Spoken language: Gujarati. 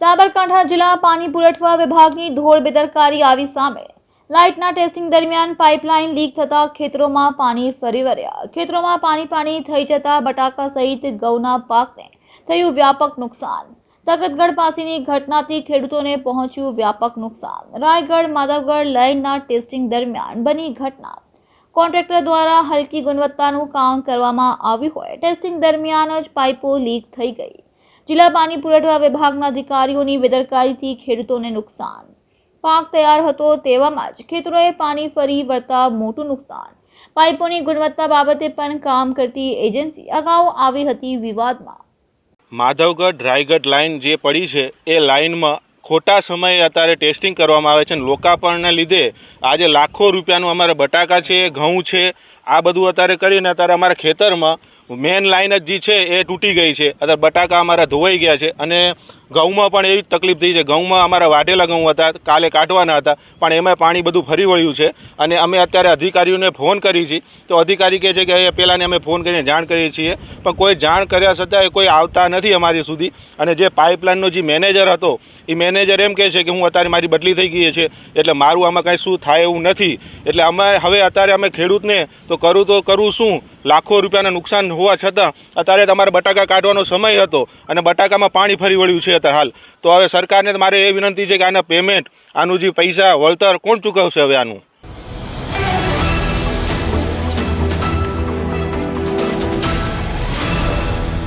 સાબરકાંઠા જિલ્લા પાણી પુરવઠા વિભાગની ધોળ બેદરકારી આવી સામે લાઇટના ટેસ્ટિંગ દરમિયાન પાઇપલાઇન લીક થતા ખેતરોમાં પાણી ફરી વળ્યા. ખેતરોમાં પાણી પાણી થઈ જતા બટાકા સહિત ઘઉંના પાકને થયું વ્યાપક નુકસાન. તગતગઢ પાસેની ઘટનાથી ખેડૂતોને પહોંચ્યું વ્યાપક નુકસાન. રાયગઢ, માધવગઢ લાઇનના ટેસ્ટિંગ દરમિયાન બની ઘટના. કોન્ટ્રાક્ટર દ્વારા હલકી ગુણવત્તાનું કામ કરવામાં આવ્યું હોય. ટેસ્ટિંગ દરમિયાન જ પાઇપો લીક થઈ ગઈ. જિલ્લા પાણી પુરવઠા વિભાગના અધિકારીઓની બેદરકારીથી ખેડૂતોને નુકસાન. પાક તૈયાર હતો તેવામાં જ ખેતરોએ પાણી ફરી વળતા મોટું નુકસાન. પાઇપોની ગુણવત્તા બાબતે પણ કામ કરતી એજન્સી અગાઉ આવી હતી વિવાદમાં. માધવગઢ રાયગઢ લાઇન જે પડી છે, એ લાઇનમાં ખોટા સમયે અત્યારે ટેસ્ટિંગ કરવામાં આવે છે અને લોકાર્પણને લીધે આજે લાખો રૂપિયાનું અમારે બટાકા છે, ઘઉં છે આ બધું અત્યારે કરીને અત્યારે અમારા ખેતરમાં મેન લાઇન જ જે છે એ તૂટી ગઈ છે. અત્યારે બટાકા અમારા ધોવાઈ ગયા છે અને ઘઉંમાં પણ એવી જ તકલીફ થઈ છે. ઘઉંમાં અમારા વાઢેલા ઘઉં હતા, કાલે કાઢવાના હતા, પણ એમાં પાણી બધું ફરી વળ્યું છે અને અમે અત્યારે અધિકારીઓને ફોન કરી છે તો અધિકારી કહે છે કે પહેલાંને અમે ફોન કરીને જાણ કરીએ છીએ, પણ કોઈ જાણ કર્યા છતાં કોઈ આવતા નથી અમારી સુધી. અને જે પાઇપલાઇનનો જે મેનેજર હતો, એ મેનેજર એમ કહે છે કે હું અત્યારે મારી બદલી થઈ ગઈ છે, એટલે મારું આમાં કાંઈ શું થાય એવું નથી. એટલે અમે હવે અત્યારે અમે ખેડૂતને તો કરું તો કરું શું? લાખો રૂપિયાના નુકસાન હોવા છતાં અત્યારે તમારે બટાકા કાઢવાનો સમય હતો અને બટાકામાં પાણી ફરી વળ્યું છે અત્યારે હાલ. તો હવે સરકારને મારે એ વિનંતી છે કે આના પેમેન્ટ આનું જે પૈસા વળતર કોણ ચૂકવશે હવે આનું?